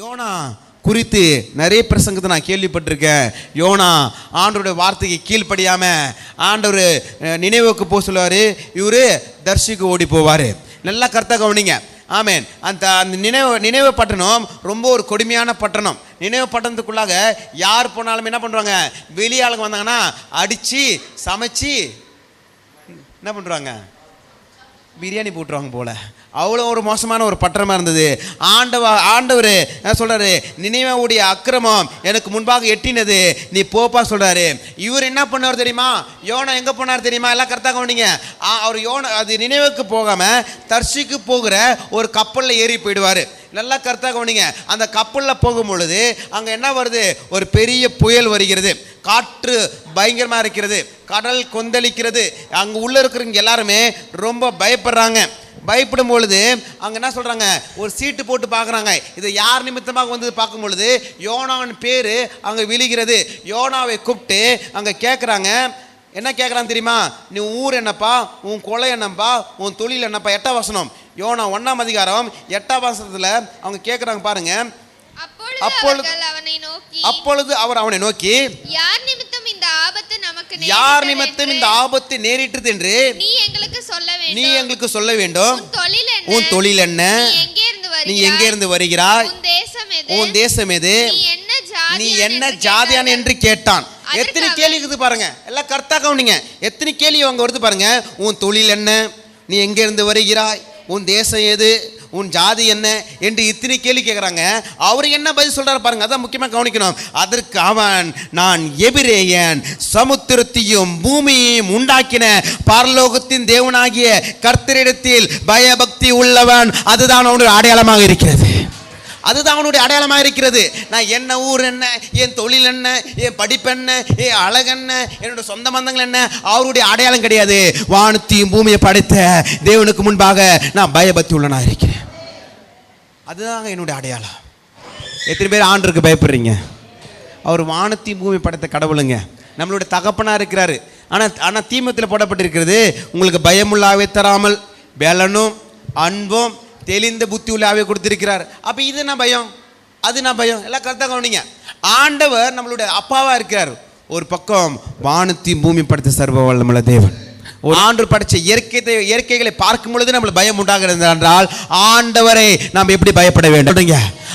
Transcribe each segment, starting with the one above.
YONO குறித்து நிறைய பிரசங்கத்தை நான் கேள்விப்பட்டிருக்கேன். யோனா ஆண்டவருடைய வார்த்தைக்கு கீழ்ப்படியாமல் ஆண்டவர் நினைவுக்கு போக சொல்லுவார். இவரு தர்ஷிக்கு ஓடி போவார். நல்லா கருத்தாக கவனிங்க. ஆமேன். அந்த அந்த நினைவு நினைவு பட்டணம் ரொம்ப ஒரு கொடுமையான பட்டணம். நினைவு பட்டணத்துக்குள்ளாக யார் போனாலும் என்ன பண்ணுவாங்க வெளியாளுங்க வந்தாங்கன்னா அடித்து சமைச்சு என்ன பண்ணுறாங்க பிரியாணி போட்டுருவாங்க போல. அவ்வளோ ஒரு மோசமான ஒரு பட்டணமாக இருந்தது. ஆண்டவ ஆண்டவர் என்ன சொல்கிறாரு நினைவுடைய அக்கிரமம் எனக்கு முன்பாக எட்டினது. நீ போப்பா சொல்கிறாரு இவர் என்ன பண்ணார் தெரியுமா? யோனா எங்கே போனார் தெரியுமா? எல்லாம் கரெக்டாக கவனிங்க. அவர் யோனா அது நினைவுக்கு போகாமல் தர்ஷிக்கு போகிற ஒரு கப்பலில் ஏறி போயிடுவார். நல்லா கருத்தாக கவனிங்க. அந்த கப்பலில் போகும் பொழுது அங்கே என்ன வருது? ஒரு பெரிய புயல் வருகிறது. காற்று பயங்கரமாக இருக்கிறது. கடல் கொந்தளிக்கிறது. அங்கே உள்ளே இருக்கிறவங்க எல்லாருமே ரொம்ப பயப்படுறாங்க. பயப்படும் பொழுது அங்கே என்ன சொல்கிறாங்க ஒரு சீட்டு போட்டு பார்க்குறாங்க இது யார் நிமித்தமாக வந்து பார்க்கும் பொழுது யோனாவின் பேர் அங்கே விழுகிறது. யோனாவை கூப்பிட்டு அங்கே கேட்குறாங்க என்ன கேட்குறான் தெரியுமா? நீ ஊர் என்னப்பா? உன் கொலை என்னப்பா? உன் தொழில் என்னப்பா? எட்ட வசனம். யோனா ஒன்றாம் அதிகாரம் எட்டாம் வசனத்தில் அவங்க கேட்குறாங்க பாருங்க. அப்பொழுது அப்பொழுது- அவர் அவனை நோக்கி யார் நிமித்தம் இந்த ஆபத்து நமக்கு யார் நிமித்தம் இந்த ஆபத்து நேரிட்டது என்று நீ எங்களுக்கு சொல்ல நீ வேண்டும் எங்களுக்கு சொல்ல வேண்டும். உன் தொழில் என்ன? நீ எங்கே இருந்து நீ வருகிறாய்? உன் தேசம் எது? நீ என்ன ஜாதி நீ என்ன ஜாதியான் என்று கேட்டான். எத்தனை கேள்வி இருக்குது பாருங்க. எல்லாம் கரெக்டாக கவனிங்க. எத்தனை கேள்வி அங்கே வருது பாருங்க. உன் தொழில் என்ன? நீ எங்கே இருந்து வருகிறாய்? உன் தேசம் எது? உன் ஜாதி என்ன? என்று இத்தனை கேள்வி கேட்குறாங்க அவர் என்ன பதில் சொல்கிறார் பாருங்க அதான் முக்கியமாக கவனிக்கணும். அதற்கு அவன் நான் எபிரேயன் சமுத்திரத்தையும் பூமியையும் உண்டாக்கின பரலோகத்தின் தேவனாகிய கர்த்தரிடத்தில் பயபக்தி உள்ளவன் அதுதான் அவனுடைய அடையாளமாக இருக்கிறது. அதுதான் அவனுடைய அடையாளமாக இருக்கிறது நான் என்ன ஊர் என்ன என் தொழில் என்ன என் படிப்பு என்ன என் அழகு என்ன என்னோட சொந்த பந்தங்கள் என்ன? அவருடைய அடையாளம் கிடையாது. வானத்தையும் பூமியை படைத்த தேவனுக்கு முன்பாக நான் பயபக்தி உள்ளனாக இருக்கிறேன் அதுதாங்க என்னுடைய அடையாளம். எத்தனை பேர் ஆண்டருக்கு பயப்படுறீங்க? அவர் வானத்தையும் பூமி படைத்த கடவுளுங்க. நம்மளுடைய தகப்பனாக இருக்கிறாரு. ஆனால் ஆனால் தீமத்தில் போடப்பட்டிருக்கிறது உங்களுக்கு பயமுள்ளாவே தராமல் பலனும் அன்பும் தெளிந்த புத்தி உள்ளாவே கொடுத்திருக்கிறார். அப்போ இது என்ன பயம்? அது என்ன பயம்? எல்லாம் கரெக்டாக கவனிங்க. ஆண்டவர் நம்மளுடைய அப்பாவாக இருக்கிறார். ஒரு பக்கம் வானத்தையும் பூமி படைத்த சர்வ வல்லமுள்ள தேவன். ஒரு ஆண்டு படைச்ச இயற்கை இயற்கைகளை பார்க்கும் பொழுது நம்மளுக்கு பயம் உண்டாகிறது என்றால் ஆண்டவரை நாம் எப்படி பயப்பட வேண்டும்?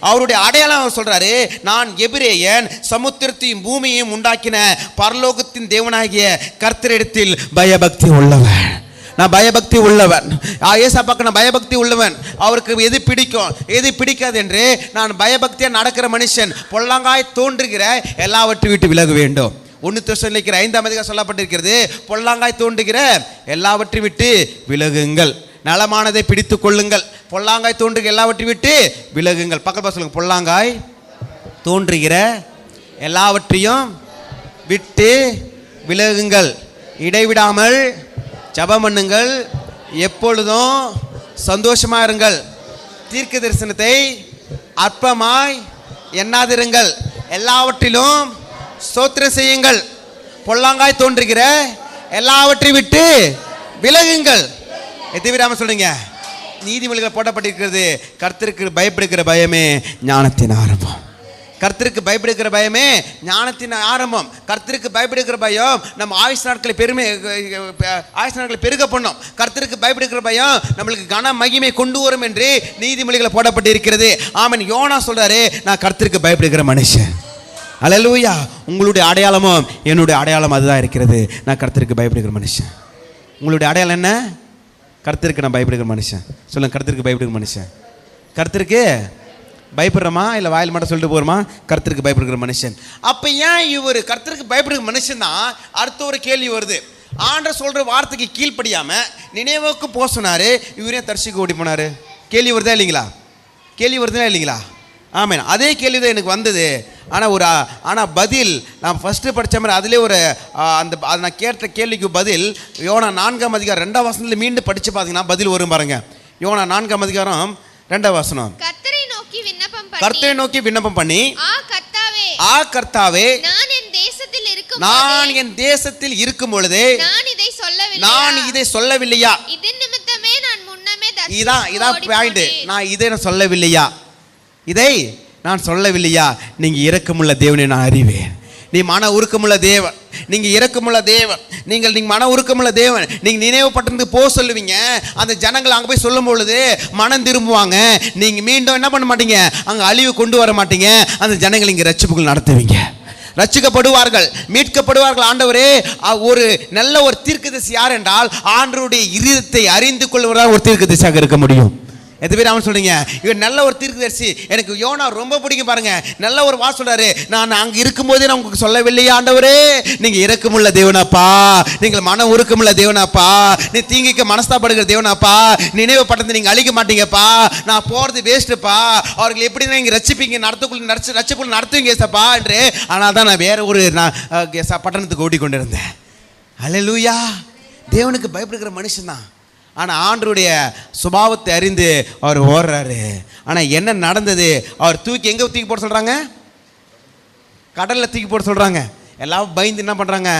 அவருடைய அடையாளம் அவர் சொல்றாரு நான் எபிரேயன் சமுத்திரத்தையும் பூமியையும் உண்டாக்கின பரலோகத்தின் தேவனாகிய கர்த்தரிடத்தில் பயபக்தி உள்ளவன் நான் பயபக்தி உள்ளவன். ஆ, ஏசப்பாக்கு நான் பயபக்தி உள்ளவன். அவருக்கு எது பிடிக்கும்? எது பிடிக்காது என்று நான் பயபக்தியாக நடக்கிற மனுஷன் பொல்லாங்காய் தோன்றுகிற எல்லாவற்றை விட்டு விலக வேண்டும். ஒன்று தோசனிக்கிற ஐந்தாம் அதிகாரம் சொல்லப்பட்டிருக்கிறது. பொல்லாங்காய் தோன்றுகிற எல்லாவற்றையும் விட்டு விலகுங்கள். நலமானதை பிடித்து கொள்ளுங்கள். பொல்லாங்காய் தோன்றுகிற எல்லாவற்றையும் விட்டு விலகுங்கள். பக்கத்தில் சொல்லுங்க. பொல்லாங்காய் தோன்றுகிற எல்லாவற்றையும் விட்டு விலகுங்கள். இடைவிடாமல் ஜபமண்ணுங்கள் பண்ணுங்கள். எப்பொழுதும் சந்தோஷமாக இருங்கள். தீர்க்க தரிசனத்தை அற்பமாய் எண்ணாதிருங்கள். எல்லாவற்றிலும் ஸ்தோத்திரம் செய்யுங்கள். பொல்லாங்காய் தோன்றுகிற எல்லாவற்றையும் விட்டு விலகுங்கள். எத்தனை விடாமல் நீதிமொழிகள் போடப்பட்டிருக்கிறது. கர்த்தருக்கு பயப்படுகிற பயமே ஞானத்தின் ஆரம்பம். கர்த்தருக்கு பயப்படுகிற பயமே ஞானத்தின் ஆரம்பம். கர்த்தருக்கு பயப்படுகிற பயம் நம்ம ஆயுஷ் நாட்களை பெருமை ஆயுஷ் நாட்களை பெருக பண்ணும். கர்த்தருக்கு பயப்படுகிற பயம் நம்மளுக்கு கன மகிமை கொண்டு வரும் என்று நீதிமொழிகளை போடப்பட்டிருக்கிறது. ஆமன். யோனா சொல்றாரு நான் கர்த்தருக்கு பயப்படுகிற மனுஷன். அலலூயா உங்களுடைய அடையாளமும் என்னுடைய அடையாளம் அதுதான் இருக்கிறது. நான் கர்த்தருக்கு பயப்படுகிற மனுஷன். உங்களுடைய அடையாளம் என்ன? கர்த்தருக்கு நான் பயப்படுகிற மனுஷன். சொல்லுங்கள் கர்த்தருக்கு பயப்படுகிற மனுஷன். கர்த்தருக்கு பயப்படுறமா? இல்லை வாயில் மட்டும் சொல்லிட்டு போகிறோமா கர்த்தருக்கு பயப்படுகிற மனுஷன். அப்போ ஏன் இவர் கர்த்தருக்கு பயப்படுகிற மனுஷன் தான் அடுத்த ஒரு கேள்வி வருது. ஆண்ட சொல்கிற வார்த்தைக்கு கீழ்ப்படியாமல் நினைவுக்கு போக சொன்னார் இவரே தரிசிக்க ஓடி போனார்? கேள்வி வருதா இல்லைங்களா? கேள்வி வருதா இல்லைங்களா? ஆமாம் அதே கேள்வி தான் எனக்கு வந்தது. ஆனால் ஒரு ஆனால் பதில் நான் ஃபஸ்ட்டு படித்த மாதிரி அதிலே ஒரு அந்த அது நான் கேட்ட கேள்விக்கு பதில் யோனா நான்காம் அதிகாரம் ரெண்டாம் வசனத்தில் மீண்டும் படித்து பார்த்தீங்கன்னா பதில் வரும் பாருங்கள் யோனா நான்காம் அதிகாரம் ரெண்டாம் வசனம். கர்த்தரை நோக்கி விண்ணப்பம் பண்ணி ஆ கர்த்தாவே ஆ கர்த்தாவே நான் என் தேசத்தில் இருக்கும் நான் என் தேசத்தில் இருக்கும் பொழுதே நான் இதை சொல்லவில்லை நான் இதை சொல்லவில்லையா? இதான் இதான் பாயிண்ட். நான் இதை நான் சொல்லவில்லையா? இதை நான் சொல்லவில்லையா? நீங்க இரக்கமுள்ள தேவனை நான் அறிவேன். நீ மன உருக்கமுள்ள தேவன். நீங்கள் இறக்கமுள்ள தேவன். நீங்கள் நீங்கள் மன உருக்கமுள்ள தேவன். நீங்கள் நினைவுப்பட்டிருந்து போ சொல்லுவீங்க. அந்த ஜனங்கள் அங்கே போய் சொல்லும் பொழுது மனம் திரும்புவாங்க. நீங்கள் மீண்டும் என்ன பண்ண மாட்டீங்க? அங்கே அழிவு கொண்டு வர மாட்டீங்க. அந்த ஜனங்கள் இங்கே ரட்சிப்புகள் நடத்துவீங்க. ரட்சிக்கப்படுவார்கள் மீட்கப்படுவார்கள். ஆண்டவரே ஒரு நல்ல ஒரு தீர்க்கதரிசி யார் என்றால் ஆண்டவருடைய இருதத்தை அறிந்து கொள்வதாக ஒரு தீர்க்கதரிசியாக இருக்க முடியும். எது பேர் அவன் சொல்றீங்க? இவர் நல்ல ஒரு தீர்க்கதரிசி. எனக்கு யோனா ரொம்ப பிடிக்கும் பாருங்க. நல்ல ஒரு வா சொல்றாரு. நான் அங்க இருக்கும்போதே நான் உங்களுக்கு சொல்லவில்லையா ஆண்டவரே. நீங்க இறக்கமுள்ள தேவனாப்பா. நீங்கள் மன உருக்கமுள்ள தேவனாப்பா. நீ தீங்கிக்க மனஸ்தாப்படுகிற தேவனாப்பா. நினைவு பட்டத்தை நீங்க அழிக்க மாட்டீங்கப்பா. நான் போறது வேஸ்ட்டுப்பா அவர்கள் எப்படி நீங்க ரசிப்பீங்க நடத்துக்குள்ள நடிச்சு ரச்சக்குள்ள நடத்துவீங்க சப்பா என்று. ஆனால் தான் நான் வேற ஒரு நான் பட்டணத்துக்கு ஓடிக்கொண்டிருந்தேன். அலலூயா தேவனுக்கு பயப்படுகிற மனுஷன் தான் ஆனால் ஆண்டருடைய சுபாவத்தை அறிந்து அவர் ஓடுறாரு. ஆனால் என்ன நடந்தது? அவர் தூக்கி எங்கே தூக்கி போட சொல்கிறாங்க கடலில் தூக்கி போட சொல்கிறாங்க எல்லாம் பயந்து என்ன பண்ணுறாங்க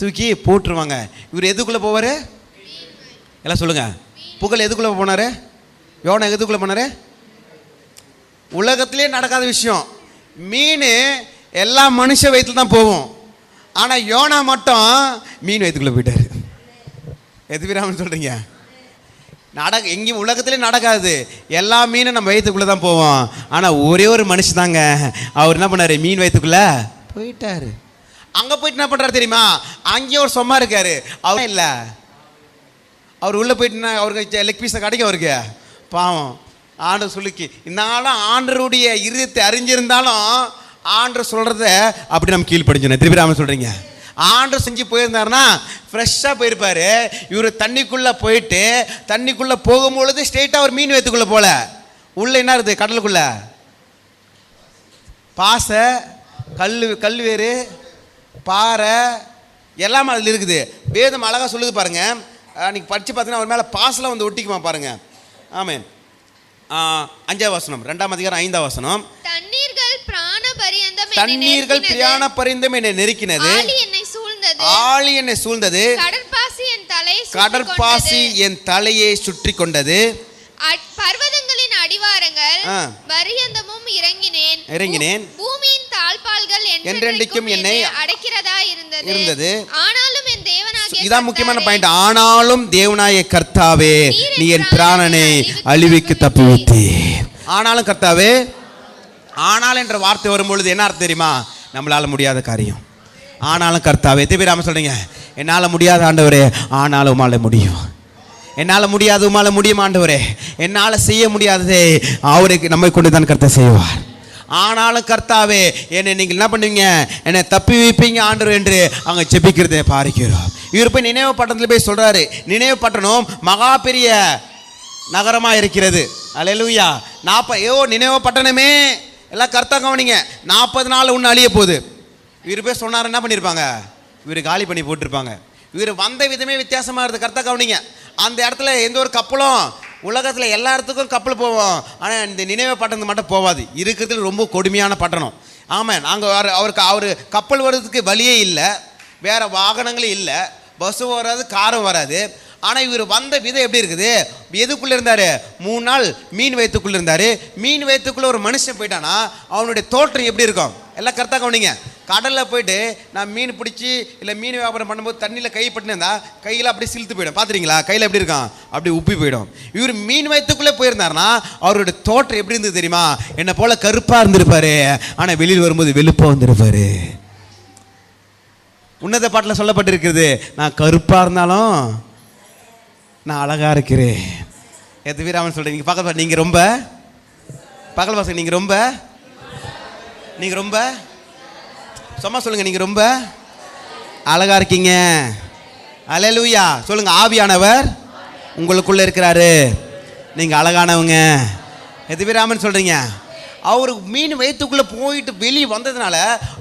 தூக்கி போட்டுருவாங்க. இவர் எதுக்குள்ளே போவார்? எல்லாம் சொல்லுங்கள் புகழ் எதுக்குள்ளே போனார்? யோனா எதுக்குள்ளே போனார்? உலகத்திலே நடக்காத விஷயம். மீன் எல்லா மனுஷ வயிற்றுல தான் போகும். ஆனால் யோனா மட்டும் மீன் வயிற்றுக்குள்ளே போயிட்டாரு. எது சொல்கிறீங்க நடக்க எங்கேயும் உலகத்திலே நடக்காது. எல்லா மீனும் நம்ம வயிற்றுக்குள்ளே தான் போவோம். ஆனால் ஒரே ஒரு மனுஷன் தாங்க. அவர் என்ன பண்ணார்? மீன் வயிற்றுக்குள்ளே? போயிட்டாரு. அங்கே போயிட்டு என்ன பண்ணுறாரு தெரியுமா? அங்கேயும் ஒரு சொம்மா இருக்கார். அவர் இல்லை. அவர் உள்ளே போயிட்டு அவருக்கு லெக் பீஸை கிடைக்கும் அவருக்கு. பாவம். ஆண்டு சொல்லிக்கு இருந்தாலும் ஆண்டருடைய இருதயத்தை அறிஞ்சிருந்தாலும் ஆண்டர் சொல்கிறத அப்படி நம்ம கீழ்ப்படிஞ்சோம் திருப்பி ராமன் சொல்கிறீங்க ஆண்டர் செஞ்சு போயிருந்தாருன்னா ஃப்ரெஷ்ஷாக போயிருப்பாரு. இவர் தண்ணிக்குள்ளே போயிட்டு தண்ணிக்குள்ளே போகும்பொழுது ஸ்ட்ரெயிட்டாக அவர் மீன் வயிற்றுக்குள்ளே போல. உள்ளே என்ன இருக்குது? கடலுக்குள்ளே. பாசை கல் கல் வேறு பாறை எல்லாமே அதில் இருக்குது. வேதம் அழகாக சொல்லுது பாருங்க. அன்றைக்கி படித்து பார்த்தீங்கன்னா அவர் மேலே பாசெலாம் வந்து ஒட்டிக்குமா பாருங்க. ஆமென். ஆ, அஞ்சாவது வசனம் ரெண்டாம் அதிகாரம் ஐந்தாம் வசனம். தண்ணீர்கள் பிராண பரியந்தம் தண்ணீர்கள். பிரியாண பரிந்தும் என்னை நெருக்கினது. ஆழி என்னை சூழ்ந்தது. கடற்பாசி என் தலையை கடற்பாசி. என் தலையை சுற்றி கொண்டது. பர்வதங்களின் அடிவாரங்கள். வரியந்தமும் இறங்கினேன். இறங்கினேன். பூமியின் தாழ்பால்கள் என்றென்றைக்கும் என்னை அடைக்கிறதா இருந்தது. இருந்தது. ஆனாலும் என் தேவனாகிய இதான் முக்கியமான பாயிண்ட் ஆனாலும் தேவனாய கர்த்தாவே நீ என் பிராணனை அழிவுக்கு அழிவுக்கு தப்பி வைத்தீர் ஆனாலும் கர்த்தாவே ஆனால் என்ற வார்த்தை வரும்பொழுது என்ன அர்த்தம் தெரியுமா? நம்மளால முடியாத காரியம். ஆனாலும் கர்த்தாவே திருப்பி சொல்கிறீங்க என்னால் முடியாத ஆண்டவரே ஆனாலும் உமால முடியும். என்னால் முடியாது உமால முடியும் ஆண்டவரே. என்னால் செய்ய முடியாததே அவருக்கு நம்மை கொண்டு தான் கர்த்தா செய்வார். ஆனாலும் கர்த்தாவே என்னை நீங்கள் என்ன பண்ணுவீங்க? என்னை தப்பி வைப்பீங்க ஆண்டவர் என்று அங்கே ஜெபிக்கிறதை பாரிக்கிறோம். இவர் போய் நினைவு பட்டணத்தில் போய் சொல்கிறாரு நினைவு பட்டணம் மகா பெரிய நகரமாக இருக்கிறது. அல்லேலூயா நாற்ப ஏ நினைவு பட்டணமே. எல்லாம் கர்த்தா கவனிங்க நாற்பது நாள் ஒன்று அழிய போகுது. இவர் போய் சொன்னார் என்ன பண்ணியிருப்பாங்க இவர் காலி பண்ணி போட்டிருப்பாங்க. இவர் வந்த விதமே வித்தியாசமாக இருக்குது கரெக்டாக கவனிங்க. அந்த இடத்துல எந்த ஒரு கப்பலும் உலகத்தில் எல்லா இடத்துக்கும் கப்பல் போவோம். ஆனால் இந்த நினைவு பட்டணத்துக்கு மட்டும் போகாது இருக்கிறதுல ரொம்ப கொடுமையான பட்டணம். ஆமாம் நாங்கள் அவருக்கு அவர் கப்பல் வர்றதுக்கு வழியே இல்லை. வேறு வாகனங்களும் இல்லை. பஸ்ஸும் வராது காரும் வராது. ஆனால் இவர் வந்த விதம் எப்படி இருக்குது? எதுக்குள்ளே இருந்தார்? மூணு நாள் மீன் வயிற்றுக்குள்ளே இருந்தார். மீன் வயிற்றுக்குள்ளே ஒரு மனுஷன் போயிட்டானா? அவனுடைய தோற்றம் எப்படி இருக்கும்? எல்லாம் கரெக்டாக கவனிங்க. கடலில் போயிட்டு நான் மீன் பிடிச்சி இல்லை மீன் வியாபாரம் பண்ணும்போது தண்ணியில் கை இருந்தால் கையில் அப்படியே சிலுத்து போயிடும். பார்த்துறீங்களா கையில் எப்படி இருக்கான் அப்படி உப்பி போயிடும். இவர் மீன் வயத்துக்குள்ளே போயிருந்தாருன்னா அவருடைய தோற்றம் எப்படி இருந்தது தெரியுமா? என்னை போல் கருப்பாக இருந்திருப்பார். ஆனால் வெளியில் வரும்போது வெளுப்பாக வந்திருப்பார் உன்னத பாட்டில் சொல்லப்பட்டிருக்கிறது நான் கருப்பாக இருந்தாலும் நான் அழகாக இருக்கிறேன். எது வீராமன் சொல்கிறேன் நீங்கள் பக்கத்தில் நீங்கள் ரொம்ப பகல் வாசன் நீங்கள் ரொம்ப நீங்கள் ரொம்ப சும்மா சொல்லுங்கள் நீங்கள் ரொம்ப அழகாக இருக்கீங்க. அலலூயா சொல்லுங்கள் ஆவியானவர் உங்களுக்குள்ளே இருக்கிறாரு. நீங்கள் அழகானவங்க. எது வீராமன் சொல்கிறீங்க அவர் மீன் வயிற்றுக்குள்ளே போயிட்டு வெளியே வந்ததுனால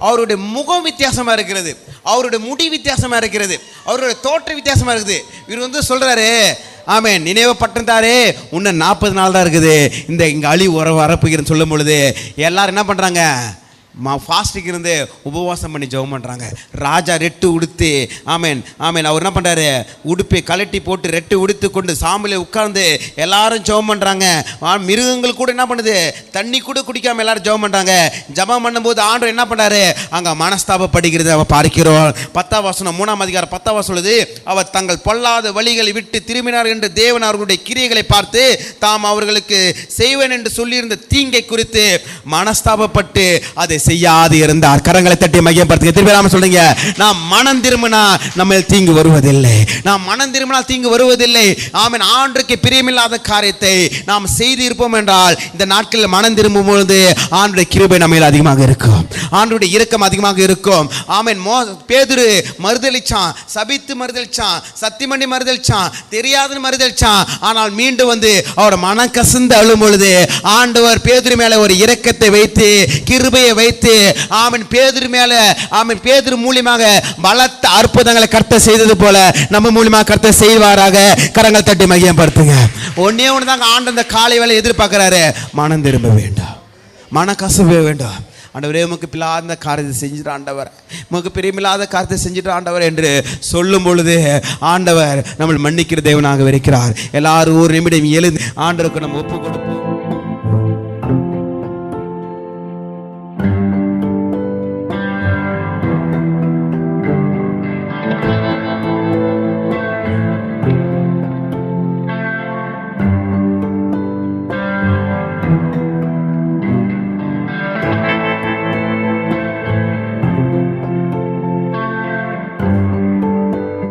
அவருடைய முகம் வித்தியாசமாக இருக்கிறது. அவருடைய முடி வித்தியாசமாக இருக்கிறது. அவருடைய தோற்ற வித்தியாசமாக இருக்குது. இவர் வந்து சொல்கிறாரு ஆமே நினைவு பட்டிருந்தாரே இன்னும் நாற்பது நாள் தான் இருக்குது. இந்த இங்கே அழி உற வரப்புகிறேன்னு சொல்லும் பொழுது எல்லாரும் என்ன பண்ணுறாங்க மா ஃபாஸ்டிங் இருந்து உபவாசம் பண்ணி ஜெபம் பண்ணுறாங்க ராஜா ரெட்டு உடுத்து ஆமேன் ஆமேன். அவர் என்ன பண்ணுறாரு உடுப்பை கலட்டி போட்டு ரெட்டு உடுத்து கொண்டு சாமியில் உட்கார்ந்து எல்லாரும் ஜெபம் பண்ணுறாங்க மிருகங்கள் கூட என்ன பண்ணுது? தண்ணி கூட குடிக்காமல் எல்லாரும் ஜெபம் பண்ணுறாங்க ஜெபம் பண்ணும்போது ஆண்டவர் என்ன பண்ணுறாரு அங்கே மனஸ்தாபப்படுகிறது அவள் பார்க்கிறோம். பத்தாம் வசனம் மூணாம் அதிகாரம் பத்தாம் வசனம் சொல்லுது அவர் தங்கள் பொல்லாத வழிகளை விட்டு திரும்பினார் என்று தேவன் அவர்களுடைய கிரியைகளை பார்த்து தாம் அவர்களுக்கு செய்வேன் என்று சொல்லியிருந்த தீங்கை குறித்து மனஸ்தாபப்பட்டு அதை செய்யாது இருந்தார் கரங்களை தட்டி மையப்படுத்துங்க. திரும்பி நாம சொல்றீங்க. நாம் மனம் திரும்பினா நம்ம தீங்கு வருவதில்லை. நாம் மனம் திரும்பினால் தீங்கு வருவதில்லை. ஆமென். ஆண்டுக்கு பிரியமில்லாத காரியத்தை நாம் செய்து இருப்போம் என்றால் இந்த நாட்களில் மனம் திரும்பும் பொழுது ஆண்டுடைய கிருபை நம்ம அதிகமாக இருக்கும். ஆண்டுடைய இறக்கம் அதிகமாக இருக்கும். ஆமென். மோ பேதுரு மறுதளிச்சான் சபித்து மறுதளிச்சான் சத்திமணி மறுதளிச்சான் தெரியாதுன்னு மறுதளிச்சான் ஆனால் மீண்டும் வந்து அவர் மனம் கசந்து அழும் பொழுது ஆண்டவர் பேதுரு மேலே ஒரு இறக்கத்தை வைத்து கிருபையை வைத்து ஆமென் பேதர் மேல அவன் பேதர் மூலியமாக பலத்த அற்புதங்களை கர்த்த செய்தது போல நம்ம மூலியமாக கர்த்த செய்வாராக. கரங்கள் தட்டி மையப்படுத்துங்க ஒன்னே ஒன்று தாங்க ஆண்டு அந்த காலை வேலை எதிர்பார்க்கிறாரு. மனம் திரும்ப வேண்டாம். மனக்கசவே வேண்டாம். ஆண்டவரே உமக்கு பிள்ளாத காரியத்தை செஞ்சுட்டு ஆண்டவர். உமக்கு பிரியமில்லாத காரியத்தை செஞ்சுட்டு ஆண்டவர் என்று சொல்லும் பொழுது ஆண்டவர் நம்மள் மன்னிக்கிற தேவனாக இருக்கிறார். எல்லாரும் ஒரு நிமிடம் எழுந்து ஆண்டவருக்கு நம்ம ஒப்பு கொடுப்போம்.